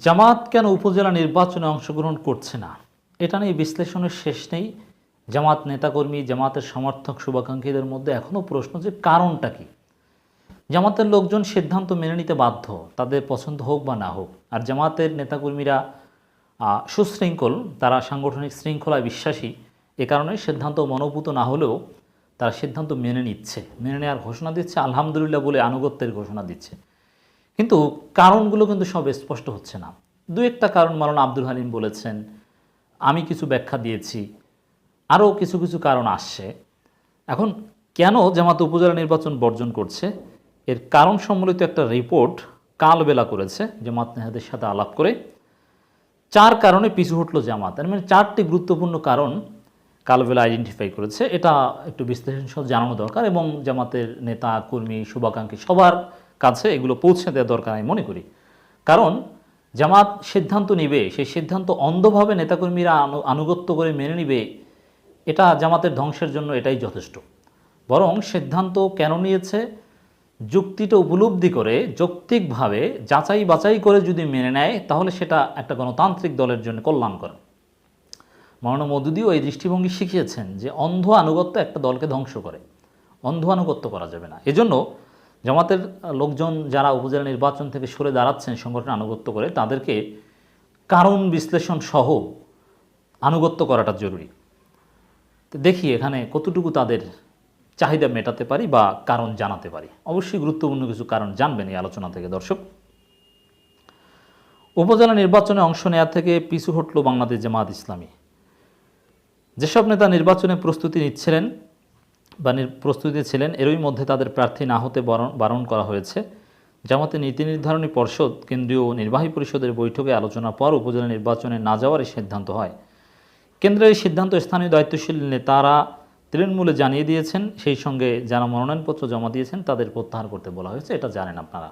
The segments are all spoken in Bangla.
জামাত কেন উপজেলা নির্বাচনে অংশগ্রহণ করছে না? এটা নিয়ে বিশ্লেষণের শেষ নেই। জামাত নেতাকর্মী, জামাতের সমর্থক শুভাকাঙ্ক্ষীদের মধ্যে এখনও প্রশ্ন যে কারণটা কি? জামাতের লোকজন সিদ্ধান্ত মেনে নিতে বাধ্য, তাদের পছন্দ হোক বা না হোক। আর জামাতের নেতাকর্মীরা সুশৃঙ্খল, তারা সাংগঠনিক শৃঙ্খলায় বিশ্বাসী, এ কারণে সিদ্ধান্ত মনোভূত না হলেও তারা সিদ্ধান্ত মেনে নিচ্ছে। মেনে নেওয়ার ঘোষণা দিচ্ছে, আলহামদুলিল্লাহ বলে আনুগত্যের ঘোষণা দিচ্ছে। কিন্তু কারণগুলো কিন্তু সব স্পষ্ট হচ্ছে না। দু একটা কারণ মালানা আব্দুল হালিম বলেছেন, আমি কিছু ব্যাখ্যা দিয়েছি, আরও কিছু কিছু কারণ আসছে। এখন কেন জামাত উপজেলা নির্বাচন বর্জন করছে? এর কারণ সম্বলিত একটা রিপোর্ট কালবেলা করেছে, জামাত নেহাদের সাথে আলাপ করে। চার কারণে পিছু হটলো জামাত এর মানে চারটি গুরুত্বপূর্ণ কারণ কালবেলা আইডেন্টিফাই করেছে। এটা একটু বিশ্লেষণ সহ জানানো দরকার এবং জামাতের নেতা, কর্মী, শুভাকাঙ্ক্ষী সবার কাছে এগুলো পৌঁছে দেওয়া দরকার আমি মনে করি। কারণ জামাত সিদ্ধান্ত নিবে, সেই সিদ্ধান্ত অন্ধভাবে নেতাকর্মীরা আনু- আনুগত্য করে মেনে নিবে, এটা জামাতের ধ্বংসের জন্য এটাই যথেষ্ট। বরং সিদ্ধান্ত কেন নিয়েছে? যুক্তিটা উপলব্ধি করে, যৌক্তিকভাবে যাচাই বাছাই করে যদি মেনে নেয়, তাহলে সেটা একটা গণতান্ত্রিক দলের জন্য কল্যাণ কল্যাণকর। মৌলানা মদুদিও এই দৃষ্টিভঙ্গি শিখিয়েছেন যে অন্ধ আনুগত্য একটা দলকে ধ্বংস করে। অন্ধ আনুগত্য করা যাবে না। এজন্য জামাতের লোকজন যারা উপজেলা নির্বাচন থেকে সরে দাঁড়াচ্ছেন, সংগঠন আনুগত্য করে, তাদেরকে কারণ বিশ্লেষণ সহ আনুগত্য করাটা জরুরি। তো দেখি এখানে কতটুকু তাদের চাহিদা মেটাতে পারি বা কারণ জানাতে পারি। অবশ্যই গুরুত্বপূর্ণ কিছু কারণ জানবেন এই আলোচনা থেকে, দর্শক। উপজেলা নির্বাচনে অংশ নেওয়া থেকে পিছু হটল বাংলাদেশ জামাত ইসলামী। যেসব নেতা নির্বাচনে প্রস্তুতি নিচ্ছিলেন বা নির- প্রস্তুতি ছিলেন, এরই মধ্যে তাদের প্রার্থী না হতে বারণ করা হয়েছে। জামাতে নীতি নির্ধারণী পর্ষদ, কেন্দ্রীয় নির্বাহী পরিষদের বৈঠকে আলোচনার পর উপজেলা নির্বাচনে না যাওয়ার সিদ্ধান্ত হয়। কেন্দ্রের এই সিদ্ধান্ত স্থানীয় দায়িত্বশীল নেতারা তৃণমূলে জানিয়ে দিয়েছেন, সেই সঙ্গে যারা মনোনয়নপত্র জমা দিয়েছেন তাদের প্রত্যাহার করতে বলা হয়েছে, এটা জানেন আপনারা।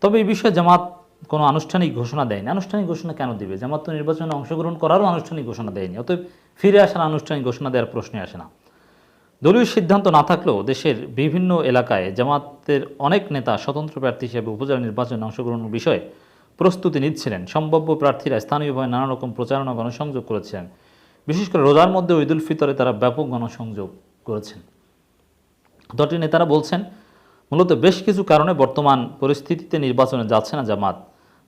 তবে এই বিষয়ে জামাত কোনো আনুষ্ঠানিক ঘোষণা দেয়নি। আনুষ্ঠানিক ঘোষণা কেন দিবে? জামাত তো নির্বাচনে অংশগ্রহণ করারও আনুষ্ঠানিক ঘোষণা দেয়নি, অতএব ফিরে আসার আনুষ্ঠানিক ঘোষণা দেওয়ার প্রশ্নে আসে না। দলীয় সিদ্ধান্ত না থাকলেও দেশের বিভিন্ন এলাকায় জামাতের অনেক নেতা স্বতন্ত্র প্রার্থী হিসেবে উপজেলা নির্বাচনে অংশগ্রহণের বিষয়ে প্রস্তুতি নিচ্ছিলেন। সম্ভাব্য প্রার্থীরা স্থানীয়ভাবে নানা রকম প্রচারণা গণসংযোগ করেছেন। বিশেষ করে রোজার মধ্যে ঈদুল ফিতরে তারা ব্যাপক গণসংযোগ করেছেন। দলটির নেতারা বলছেন, মূলত বেশ কিছু কারণে বর্তমান পরিস্থিতিতে নির্বাচনে যাচ্ছে না জামাত।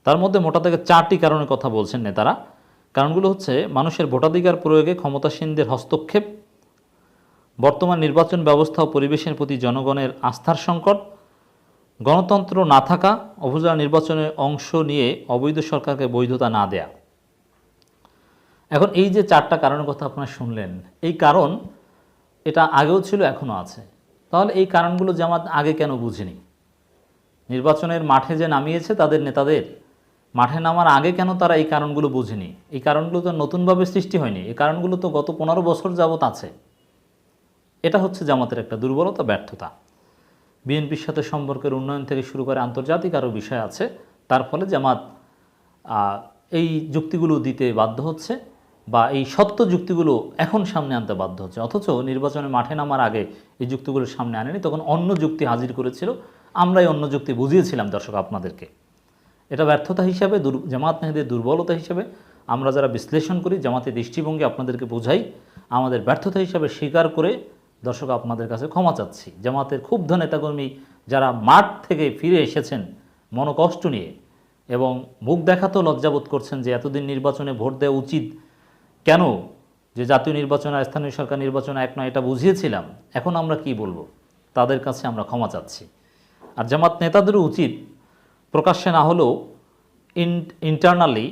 তার মধ্যে মোটা থেকে চারটি কারণের কথা বলছেন নেতারা। কারণগুলো হচ্ছে, মানুষের ভোটাধিকার প্রয়োগে ক্ষমতাসীনদের হস্তক্ষেপ বর্তমান নির্বাচন ব্যবস্থা ও পরিবেশের প্রতি জনগণের আস্থার সংকট, গণতন্ত্র না থাকা উপজেলা নির্বাচনে অংশ নিয়ে অবৈধ সরকারকে বৈধতা না দেয়া। এখন এই যে চারটা কারণের কথা আপনারা শুনলেন, এই কারণ এটা আগেও ছিল, এখনও আছে। তাহলে এই কারণগুলো জামাত আগে কেন বুঝেনি? নির্বাচনের মাঠে যে নামিয়েছে তাদের নেতাদের, মাঠে নামার আগে কেন তারা এই কারণগুলো বুঝেনি? এই কারণগুলো তো নতুনভাবে সৃষ্টি হয়নি। এই কারণগুলো তো গত পনেরো বছর যাবত আছে। এটা হচ্ছে জামাতের একটা দুর্বলতা, ব্যর্থতা। বিএনপির সাথে সম্পর্কের উন্নয়ন থেকে শুরু করে আন্তর্জাতিক আরও বিষয় আছে। তার ফলে জামাত এই যুক্তিগুলো দিতে বাধ্য হচ্ছে বা এই সত্য যুক্তিগুলো এখন সামনে আনতে বাধ্য হচ্ছে। অথচ নির্বাচনে মাঠে নামার আগে এই যুক্তিগুলো সামনে আনেনি, তখন অন্য যুক্তি হাজির করেছিল। আমরাই অন্য যুক্তি বুঝিয়েছিলাম দর্শক আপনাদেরকে। এটা ব্যর্থতা হিসাবে জামাত মেহেদের দুর্বলতা হিসাবে আমরা যারা বিশ্লেষণ করি, জামাতের দৃষ্টিভঙ্গি আপনাদেরকে বোঝাই। আমাদের ব্যর্থতা হিসাবে স্বীকার করে দর্শক, আপনাদের কাছে ক্ষমা চাচ্ছি। জামাতের ক্ষুব্ধ নেতাকর্মী যারা মাঠ থেকে ফিরে এসেছেন মনোকষ্ট নিয়ে এবং মুখ দেখাতেও লজ্জাবোধ করছেন যে এতদিন নির্বাচনে ভোট দেওয়া উচিত কেন? যে জাতীয় নির্বাচন আর স্থানীয় সরকার নির্বাচন এক নয়, এটা বুঝিয়েছিলাম। এখন আমরা কি বলব? তাদের কাছে আমরা ক্ষমা চাচ্ছি। আর জামাত নেতাদেরও উচিত প্রকাশ্যে না হলেও ইন্টারনালি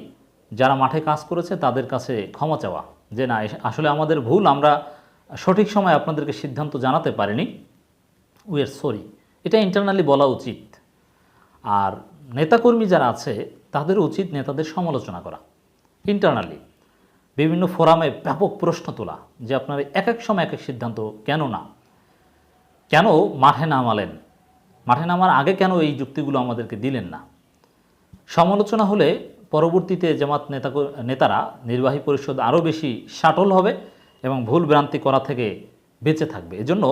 যারা মাঠে কাজ করেছে তাদের কাছে ক্ষমা চাওয়া। যে না আসলে আমাদের ভুল, আমরা সঠিক সময় আপনাদেরকে সিদ্ধান্ত জানাতে পারিনি। উই আর সরি এটা ইন্টারনালি বলা উচিত। আর নেতাকর্মী যারা আছে, তাদের উচিত নেতাদের সমালোচনা করা। ইন্টারনালি বিভিন্ন ফোরামে ব্যাপক প্রশ্ন তোলা যে আপনার এক এক সময় এক এক সিদ্ধান্ত কেন না? কেন মাঠে নামালেন? মাঠে নামার আগে কেন এই যুক্তিগুলো আমাদেরকে দিলেন না? সমালোচনা হলে পরবর্তীতে জামাত নেতা নেতারা নির্বাহী পরিষদ আরও বেশি শাটল হবে। এবং ভুল ভ্রান্তি করা থেকে বেঁচে থাকবে। এজন্য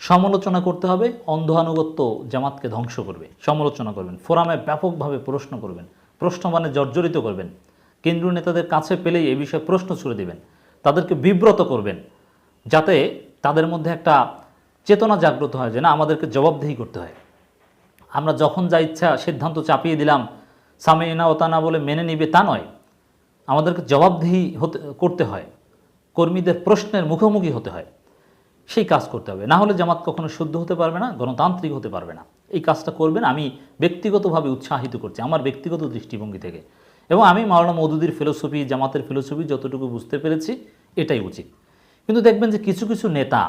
সমালোচনা করতে হবে অন্ধ আনুগত্য জামাতকে ধ্বংস করবে। সমালোচনা করবেন, ফোরামে ব্যাপকভাবে প্রশ্ন করবেন প্রশ্ন মানে জর্জরিত করবেন। কেন্দ্রীয় নেতাদের কাছে পেলেই এই বিষয়ে প্রশ্ন ছুড়ে দেবেন, তাদেরকে বিব্রত করবেন, যাতে তাদের মধ্যে একটা চেতনা জাগ্রত হয় যে না, আমাদেরকে জবাবদিহি করতে হয়। আমরা যখন যা ইচ্ছা সিদ্ধান্ত চাপিয়ে দিলাম সামে এনা ওতানা বলে মেনে নিবে তা নয়। আমাদেরকে জবাবদিহি হতে, করতে হয়। কর্মীদের প্রশ্নের মুখোমুখি হতে হয়। সেই কাজ করতে হবে। না হলে জামাত কখনো শুদ্ধ হতে পারবে না, গণতান্ত্রিক হতে পারবে না। এই কাজটা করবেন আমি ব্যক্তিগতভাবে উৎসাহিত করছি, আমার ব্যক্তিগত দৃষ্টিভঙ্গি থেকে। এবং আমি মাওলানা মৌদুদির ফিলোসফি, জামাতের ফিলোসফি যতটুকু বুঝতে পেরেছি, এটাই উচিত। কিন্তু দেখবেন যে কিছু কিছু নেতা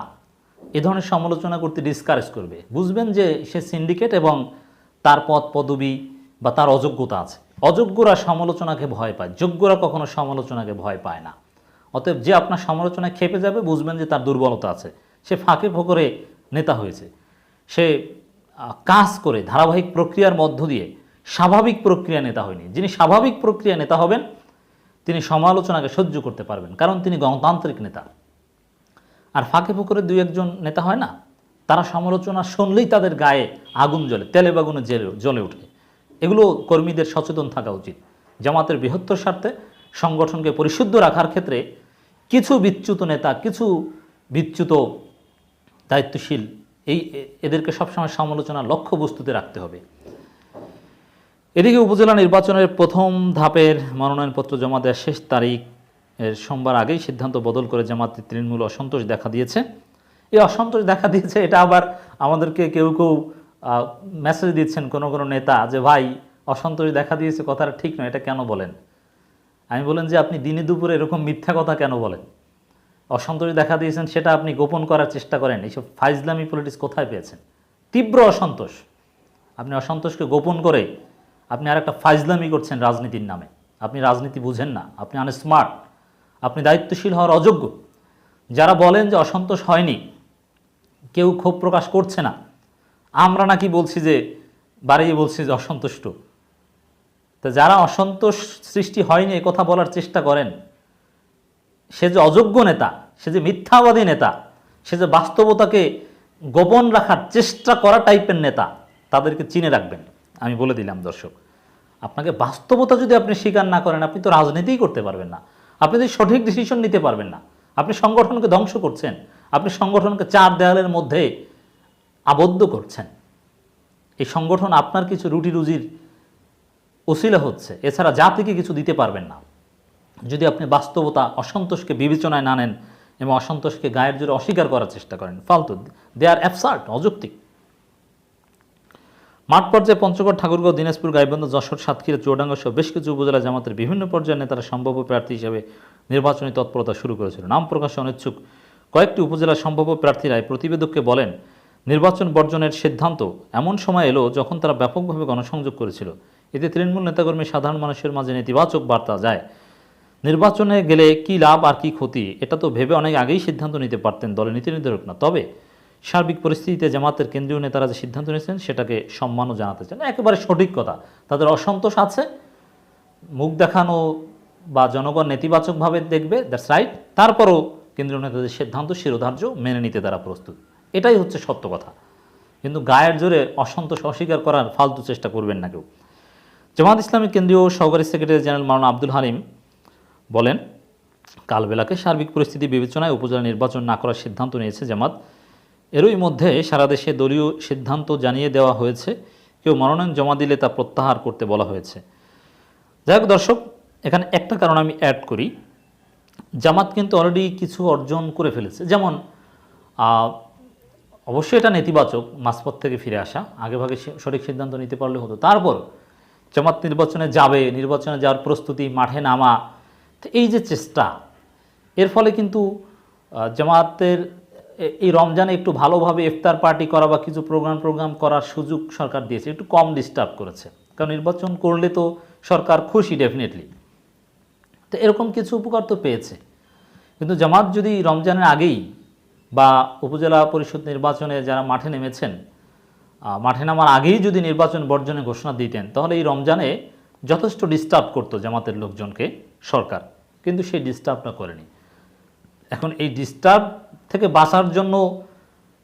এ ধরনের সমালোচনা করতে ডিসকারেজ করবে। বুঝবেন যে সে সিন্ডিকেট এবং তার পদ পদবি বা তার অযোগ্যতা আছে। অযোগ্যরা সমালোচনাকে ভয় পায়, যোগ্যরা কখনো সমালোচনাকে ভয় পায় না। অতএব যে আপনার সমালোচনায় খেপে যাবে, বুঝবেন যে তার দুর্বলতা আছে। সে ফাঁকে ফোকরে নেতা হয়েছে। সে কাজ করে ধারাবাহিক প্রক্রিয়ার মধ্য দিয়ে স্বাভাবিক প্রক্রিয়া নেতা হয়নি। যিনি স্বাভাবিক প্রক্রিয়া নেতা হবেন, তিনি সমালোচনাকে সহ্য করতে পারবেন, কারণ তিনি গণতান্ত্রিক নেতা। আর ফাঁকে ফুকরে দুই একজন নেতা হয় না? তারা সমালোচনা শুনলেই তাদের গায়ে আগুন জ্বলে, তেলে বাগুনে জেলে জ্বলে ওঠে। এগুলো কর্মীদের সচেতন থাকা উচিত। জামাতের বৃহত্তর স্বার্থে সংগঠনকে পরিশুদ্ধ রাখার ক্ষেত্রে কিছু বিচ্যুত নেতা, কিছু বিচ্যুত দায়িত্বশীল, এই এদেরকে সবসময় সমালোচনার লক্ষ্যবস্তুতে রাখতে হবে। এদিকে উপজেলা নির্বাচনের প্রথম ধাপের মনোনয়নপত্র জমা দেওয়ার শেষ তারিখ এর সোমবার আগেই সিদ্ধান্ত বদল করে জামাতের তৃণমূল অসন্তোষ দেখা দিয়েছে। এই অসন্তোষ দেখা দিয়েছে, এটা আবার আমাদেরকে কেউ কেউ মেসেজ দিচ্ছেন কোনো কোনো নেতা যে, ভাই, অসন্তোষ দেখা দিয়েছে কথাটা ঠিক নয়, এটা কেন বলেন? আমি বলেন যে আপনি দিনে দুপুরে এরকম মিথ্যা কথা কেন বলেন? অসন্তোষ দেখা দিয়েছেন, সেটা আপনি গোপন করার চেষ্টা করেন। এইসব ফাইজলামি পলিটিক্স কোথায় পেয়েছেন? তীব্র অসন্তোষ। আপনি অসন্তোষকে গোপন করে আপনি আর একটা ফাইজলামি করছেন রাজনীতির নামে। আপনি রাজনীতি বুঝেন না, আপনি আনস্মার্ট আপনি দায়িত্বশীল হওয়ার অযোগ্য। যারা বলেন যে অসন্তোষ হয়নি, কেউ ক্ষোভ প্রকাশ করছে না। আমরা নাকি বলছি যে, বাড়িয়ে বলছি যে অসন্তুষ্ট। তো যারা অসন্তোষ সৃষ্টি হয়নি কথা বলার চেষ্টা করেন। সে যে অযোগ্য নেতা, সে যে মিথ্যাবাদী নেতা, সে যে বাস্তবতাকে গোপন রাখার চেষ্টা করা টাইপের নেতা, তাদেরকে চিনে রাখবেন। আমি বলে দিলাম, দর্শক, আপনাকে বাস্তবতা যদি আপনি স্বীকার না করেন, আপনি তো রাজনীতিই করতে পারবেন না। আপনি যদি সঠিক ডিসিশন নিতে পারবেন না, আপনি সংগঠনকে ধ্বংস করছেন, আপনি সংগঠনকে চার দেয়ালের মধ্যে আবদ্ধ করছেন, এই সংগঠন আপনার কিছু রুটি রুজির ওসিলা হচ্ছে। এছাড়া জাতিকে কিছু দিতে পারবেন না। যদি আপনি বাস্তবতা অসন্তোষকে বিবেচনায় না নেন এবং অসন্তোষকে গায়ের জোরে অস্বীকার করার চেষ্টা করেন, ফালতু। দে আর অ্যাবসার্ট অযৌক্তিক। মাঠ পর্যায়ে পঞ্চগড়, ঠাকুরগাঁও, দিনাজপুর, গাইবন্ধ, যশোর, সাতক্ষীরা, চুয়াডাঙ্গা সহ বেশ কিছু উপজেলা জামাতের বিভিন্ন পর্যায়ের নেতারা সম্ভাব্য প্রার্থী হিসেবে নির্বাচনী তৎপরতা শুরু করেছিল। নাম প্রকাশে অনিচ্ছুক। কয়েকটি উপজেলার সম্ভাব্য প্রার্থীরা প্রতিবেদককে বলেন, নির্বাচন বর্জনের সিদ্ধান্ত এমন সময় এলো যখন তারা ব্যাপকভাবে গণসংযোগ করেছিল। এতে তৃণমূল নেতাকর্মী সাধারণ মানুষের মাঝে নেতিবাচক বার্তা যায়। নির্বাচনে গেলে কি লাভ আর কি ক্ষতি, এটা তো ভেবে অনেক আগেই সিদ্ধান্ত নিতে পারতেন দলের নীতি নির্ধারক না। তবে সার্বিক পরিস্থিতিতে জামাতের কেন্দ্রীয় নেতারা যে সিদ্ধান্ত নিয়েছেন, সেটাকে সম্মানও জানাতে চান। একেবারে সঠিক কথা, তাদের অসন্তোষ আছে। মুখ দেখানো বা জনগণ নেতিবাচকভাবে দেখবে দ্যাটস রাইট তারপরও কেন্দ্রীয় নেতাদের সিদ্ধান্ত শিরোধার্য মেনে নিতে তারা প্রস্তুত। এটাই হচ্ছে সত্য কথা। কিন্তু গায়ের জোরে অসন্তোষ অস্বীকার করার ফালতু চেষ্টা করবেন না কেউ। জামাত ইসলামী কেন্দ্রীয় সহকারী সেক্রেটারি জেনারেল মাওলানা আব্দুল হালিম বলেন, কালবেলাকে সার্বিক পরিস্থিতি বিবেচনায় উপজেলা নির্বাচন না করার সিদ্ধান্ত নিয়েছে জামাত। এরই মধ্যে সারা দেশে দলীয় সিদ্ধান্ত জানিয়ে দেওয়া হয়েছে, কেউ মনোনয়ন জমা দিলে তা প্রত্যাহার করতে বলা হয়েছে। যাই হোক দর্শক, এখানে একটা কারণ আমি অ্যাড করি। জামাত কিন্তু অলরেডি কিছু অর্জন করে ফেলেছে। যেমন অবশ্যই এটা নেতিবাচক, মাঝপথ থেকে ফিরে আসা, আগেভাগে সঠিক সিদ্ধান্ত নিতে পারলে হতো। তারপর জামাত নির্বাচনে যাবে, নির্বাচনে যাওয়ার প্রস্তুতি মাঠে নামা, তো এই যে চেষ্টা, এর ফলে কিন্তু জামাতের এই রমজানে একটু ভালোভাবে ইফতার পার্টি করা বা কিছু প্রোগ্রাম প্রোগ্রাম করার সুযোগ সরকার দিয়েছে, একটু কম ডিস্টার্ব করেছে। কারণ নির্বাচন করলে তো সরকার খুশি ডেফিনেটলি তো এরকম কিছু উপকার তো পেয়েছে। কিন্তু জামাত যদি রমজানের আগেই বা উপজেলা পরিষদ নির্বাচনে যারা মাঠে নেমেছেন মাঠে নামার আগেই যদি নির্বাচন বর্জনের ঘোষণা দিতেন, তাহলে এই রমজানে যথেষ্ট ডিস্টার্ব করতো জামাতের লোকজনকে সরকার। কিন্তু সেই ডিস্টার্বটা করেনি। এখন এই ডিস্টার্ব থেকে বাঁচার জন্য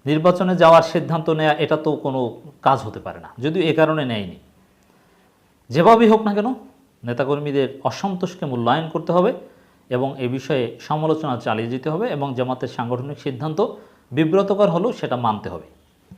নির্বাচনে যাওয়ার সিদ্ধান্ত নেওয়া এটা তো কোনো কাজ হতে পারে না। যদিও এ কারণে নেয়নি। যেভাবেই হোক না কেন, নেতাকর্মীদের অসন্তোষকে মূল্যায়ন করতে হবে এবং এ বিষয়ে সমালোচনা চালিয়ে যেতে হবে এবং জামাতের সাংগঠনিক সিদ্ধান্ত বিব্রতকর হলেও সেটা মানতে হবে।